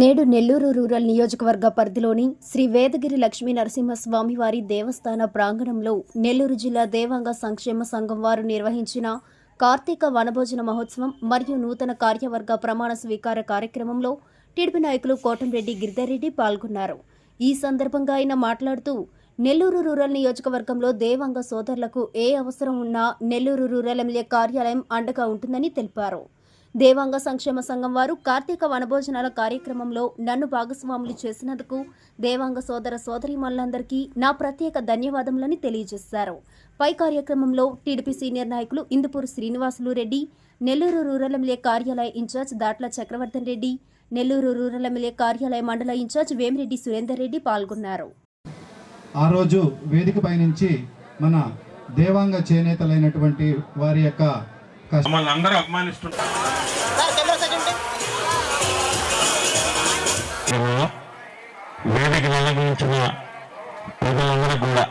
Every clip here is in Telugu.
నేడు నెల్లూరు రూరల్ నియోజకవర్గ పరిధిలోని శ్రీ వేదగిరి లక్ష్మీ నరసింహస్వామి వారి దేవస్థాన ప్రాంగణంలో నెల్లూరు జిల్లా దేవాంగ సంక్షేమ సంఘం వారు నిర్వహించిన కార్తీక వనభోజన మహోత్సవం మరియు నూతన కార్యవర్గ ప్రమాణ స్వీకార కార్యక్రమంలో టీడీపీ నాయకులు కోటంరెడ్డి గిరిధర్రెడ్డి పాల్గొన్నారు. ఈ సందర్భంగా ఆయన మాట్లాడుతూ నెల్లూరు రూరల్ నియోజకవర్గంలో దేవాంగ సోదరులకు ఏ అవసరం ఉన్నా నెల్లూరు రూరల్ ఎమ్మెల్యే కార్యాలయం అండగా ఉంటుందని తెలిపారు. దేవాంగ సంక్షేమ సంఘం వారు కార్తీక వనభోజనాల కార్యక్రమంలో నన్ను భాగస్వాములు చేసినందుకు దేవాంగ సోదర సోదరిమణులందరికీ నా ప్రత్యేక ధన్యవాదములని తెలియజేశారు. పై కార్యక్రమంలో టీడీపీ సీనియర్ నాయకులు ఇందుపూరు శ్రీనివాసులు రెడ్డి నెల్లూరు రూరల్ ఎమ్మెల్యే కార్యాలయ in-charge Datla Chakravardhan Reddy Nellore rural MLA కార్యాలయ మండల ఇన్ఛార్జ్ వేమిరెడ్డి సురేందర్ రెడ్డి పాల్గొన్నారు. ఆ రోజు వేదికపై నుంచి మన దేవాంగ చేనేతలైనటువంటి వారి యొక్క మమ్మల్ని అందరూ అభిమానిస్తుంటారు. వేదిక వెల్లడించిన ప్రజలందరూ కూడా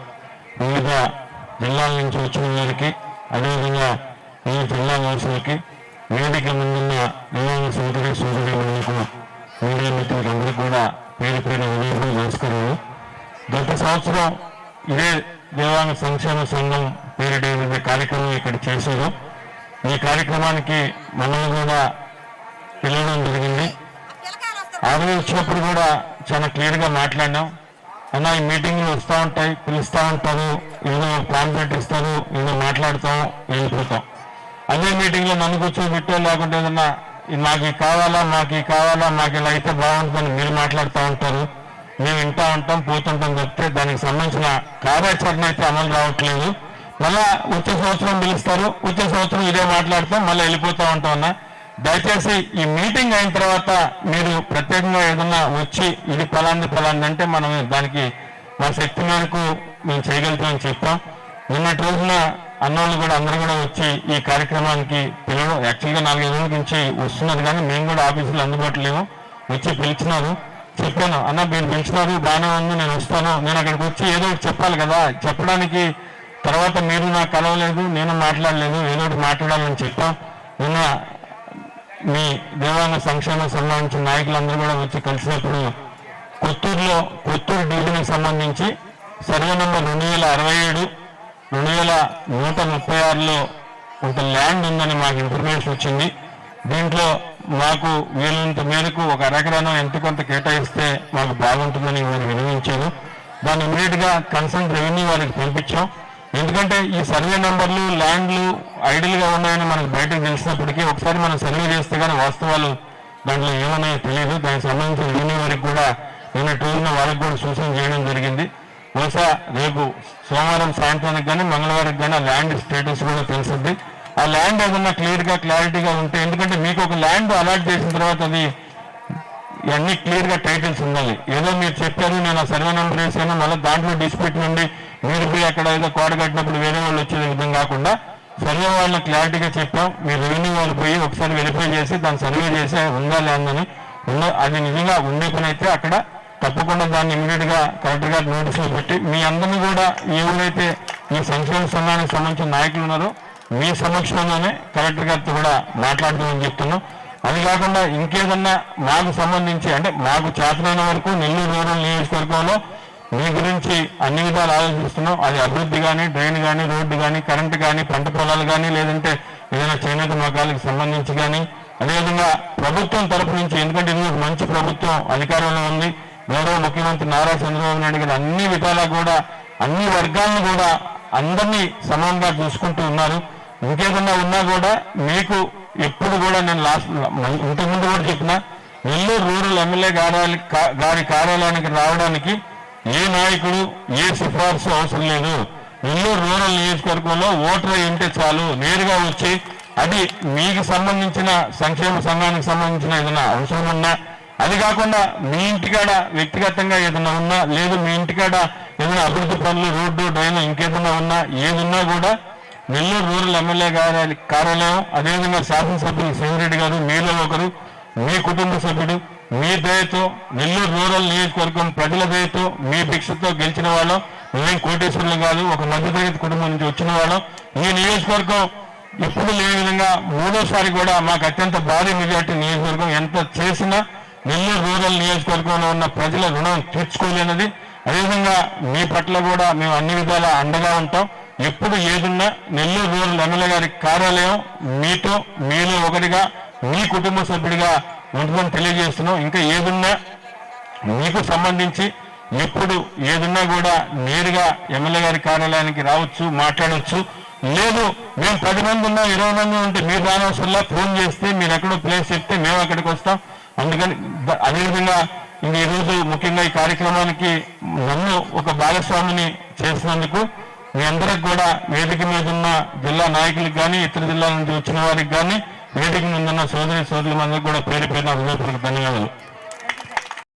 వివిధ జిల్లాల నుంచి వచ్చిన వారికి అదేవిధంగా ఈ జిల్లా వాసులకి వేదిక ముందున్న నివారణ సోదరి సోదరులకు మీడియా మిత్రులందరూ కూడా పేరు పేరు ఉదయం నమస్కారాలు. గత సంవత్సరం ఇదే దేవాంగ సంక్షేమ సంఘం పేరిట కార్యక్రమం ఇక్కడ చేశారో. ఈ కార్యక్రమానికి మనల్ని కూడా పిలవడం జరిగింది. ఆ వచ్చినప్పుడు కూడా చాలా క్లియర్గా మాట్లాడినాం. అన్న ఈ మీటింగ్లు వస్తూ ఉంటాయి పిలుస్తూ ఉంటారు ఏదో పాంప్లెట్ ఇస్తారు ఏదో మాట్లాడతాం వెళ్ళిపోతాం అదే మీటింగ్లో మనకు నన్ను కూర్చోబెట్టో లేకుంటే ఏదన్నా మాకు ఇది కావాలా మాకు ఇది కావాలా మాకు ఇలా అయితే బాగుంటుందని మీరు మాట్లాడుతూ ఉంటారు. మేము వింటూ ఉంటాం పోతుంటాం చెప్తే దానికి సంబంధించిన కార్యాచరణ అయితే అమలు రావట్లేదు. మళ్ళా వచ్చే సంవత్సరం పిలుస్తారు వచ్చే సంవత్సరం ఇదే మాట్లాడతాం మళ్ళీ వెళ్ళిపోతా ఉంటాం అన్న. దయచేసి ఈ మీటింగ్ అయిన తర్వాత మీరు ప్రత్యేకంగా ఏదన్నా వచ్చి ఇది ఫలాంది ఫలాంది అంటే మనం దానికి మా శక్తి మేరకు మేము చేయగలుగుతామని చెప్తాం. నిన్నటి రోజున అన్నోళ్ళు కూడా అందరూ కూడా వచ్చి ఈ కార్యక్రమానికి పిలవడం యాక్చువల్గా నాలుగైదు రోజుల నుంచి వస్తున్నారు కానీ మేము కూడా ఆఫీసులో అందుబాటులో లేము వచ్చి పిలిచినారు. చెప్పాను అన్న మీరు పిలిచినారు బాగానే ఉంది నేను వస్తాను నేను అక్కడికి వచ్చి ఏదో ఒకటి చెప్పాలి కదా చెప్పడానికి తర్వాత మీరు నాకు కలవలేదు నేను మాట్లాడలేదు ఏదో ఒకటి మాట్లాడాలని చెప్పాం. నిన్న మీ దేవాలయ సంక్షేమం సంబంధించిన నాయకులందరూ కూడా వచ్చి కలిసినప్పుడు కొత్తూరులో కొత్తూరు డివిజన్కి సంబంధించి సర్వే నెంబర్ రెండు వేల అరవై ఏడు రెండు వేల నూట ముప్పై ఆరులో కొంత ల్యాండ్ ఉందని మాకు ఇన్ఫర్మేషన్ వచ్చింది. దీంట్లో మాకు వీలంత మేరకు ఒక అరెకరాను ఎంత కొంత కేటాయిస్తే మాకు బాగుంటుందని వారు వినియోగించారు. దాన్ని ఇమీడియట్గా కన్సర్న్ రెవెన్యూ వారికి పంపించాం. ఎందుకంటే ఈ సర్వే నెంబర్లు ల్యాండ్లు ఐడియల్గా ఉన్నాయని మనకు బయటకు తెలిసినప్పటికీ ఒకసారి మనం సర్వే చేస్తే కానీ వాస్తవాలు దాంట్లో ఏమన్నాయో తెలియదు దానికి సంబంధించిన రెవెన్యూ వారికి కూడా నిన్న టూర్న వాళ్ళకి కూడా సూచన చేయడం జరిగింది. బహుశా రేపు సోమవారం సాయంత్రానికి కానీ మంగళవారం కానీ ఆ ల్యాండ్ స్టేటస్ కూడా తెలుస్తుంది ఆ ల్యాండ్ ఏదన్నా క్లియర్గా క్లారిటీగా ఉంటే ఎందుకంటే మీకు ఒక ల్యాండ్ అలాట్ చేసిన తర్వాత అది ఇవన్నీ క్లియర్గా టైటిల్స్ ఉండాలి. ఏదో మీరు చెప్పారు నేను ఆ సర్వే నెంబర్ వేసాను మళ్ళీ దాంట్లో డిస్ప్యూట్ నుండి మీరు పోయి అక్కడ ఏదో కోడ కట్టినప్పుడు వేరే వాళ్ళు వచ్చే విధంగా కాకుండా సర్వే వాళ్ళని క్లారిటీగా చెప్పాం. మీరు రెవెన్యూ వాళ్ళు పోయి ఒకసారి వెరిఫై చేసి దాన్ని సర్వే చేసి ఉందా లేదని ఉందో అది నిజంగా ఉండే పని అయితే అక్కడ తప్పకుండా దాన్ని ఇమీడియట్గా కలెక్టర్ గారు నోటీసులు పెట్టి మీ అందరినీ కూడా ఎవరైతే ఈ సంక్షేమ సంఘానికి సంబంధించిన నాయకులు ఉన్నారో మీ సమక్షంలోనే కలెక్టర్ గారితో కూడా మాట్లాడుతామని చెప్తున్నాం. అది కాకుండా ఇంకేదన్నా మాకు సంబంధించి అంటే మాకు చేతనైన వరకు నెల్లూరు రూరల్ నియోజకవర్గంలో మీ గురించి అన్ని విధాలు ఆలోచిస్తున్నాం. అది అభివృద్ధి కానీ డ్రైన్ కానీ రోడ్డు కానీ కరెంటు కానీ పంట పొలాలు కానీ లేదంటే ఏదైనా చేనేత మకాలకు సంబంధించి కానీ అదేవిధంగా ప్రభుత్వం తరపు నుంచి ఎందుకంటే ఇది మంచి ప్రభుత్వం అధికారంలో ఉంది. గౌరవ ముఖ్యమంత్రి నారా చంద్రబాబు నాయుడు గారు అన్ని విధాలా కూడా అన్ని వర్గాలను కూడా అందరినీ సమానంగా చూసుకుంటూ ఉన్నారు. ఇంకేదన్నా ఉన్నా కూడా మీకు ఎప్పుడు కూడా నేను లాస్ట్ ఇంతకుముందు కూడా చెప్పిన నెల్లూరు రూరల్ ఎమ్మెల్యే గారి గారి కార్యాలయానికి రావడానికి ఏ నాయకుడు ఏ సిఫార్సు అవసరం లేదు. నెల్లూరు రూరల్ నియోజకవర్గంలో ఓటర్ ఉంటే చాలు నేరుగా వచ్చి అది మీకు సంబంధించిన సంక్షేమ సంఘానికి సంబంధించిన ఏదైనా అవసరం ఉన్నా అది కాకుండా మీ ఇంటికాడ వ్యక్తిగతంగా ఏదైనా ఉన్నా లేదు మీ ఇంటికాడ ఏదైనా అభివృద్ధి పనులు రోడ్డు డ్రైన్ ఇంకేదైనా ఉన్నా ఏదున్నా కూడా నెల్లూరు రూరల్ ఎమ్మెల్యే గారి కార్యాలయం అదేవిధంగా శాసనసభ్యులు శివరెడ్డి గారు మీలో ఒకరు మీ కుటుంబ సభ్యుడు మీ దయతో నెల్లూరు రూరల్ నియోజకవర్గం ప్రజల దయతో మీ భిక్షతో గెలిచిన వాళ్ళం. మేము కోటేశ్వరులు కాదు ఒక మధ్యతరగతి కుటుంబం నుంచి వచ్చిన వాళ్ళం. ఈ నియోజకవర్గం ఎప్పుడు లేని విధంగా మూడోసారి కూడా మాకు అత్యంత భారీ మెజార్టీ నియోజకవర్గం ఎంత చేసినా నెల్లూరు రూరల్ నియోజకవర్గంలో ఉన్న ప్రజల రుణం తీర్చుకోలేనిది. అదేవిధంగా మీ పట్ల కూడా మేము అన్ని విధాల అండగా ఉంటాం. ఎప్పుడు ఏదున్నా నెల్లూరు రూరల్ ఎమ్మెల్యే గారి కార్యాలయం మీతో మీలో ఒకటిగా మీ కుటుంబ సభ్యుడిగా ఉంటుందని తెలియజేస్తున్నాం. ఇంకా ఏదున్నా మీకు సంబంధించి ఎప్పుడు ఏదున్నా కూడా నేరుగా ఎమ్మెల్యే గారి కార్యాలయానికి రావచ్చు మాట్లాడవచ్చు లేదు మేము పది మంది ఉన్నా ఇరవై మంది ఉంటే మీరు రానవసరంలో ఫోన్ చేస్తే మీరు ఎక్కడో ప్లేస్ చెప్తే మేము అక్కడికి వస్తాం. అందుకని అదేవిధంగా ఇంక ఈరోజు ముఖ్యంగా ఈ కార్యక్రమానికి నన్ను ఒక భాగస్వామిని చేసినందుకు మీ అందరికి కూడా వేదిక మీద ఉన్న జిల్లా నాయకులకు కానీ ఇతర జిల్లాల నుంచి వచ్చిన వారికి కానీ మీటింగ్ ముందున్న ఉన్న సోదరి సోదరులందరికీ కూడా పేరు పేరున హృదయపూర్వక ధన్యవాదాలు.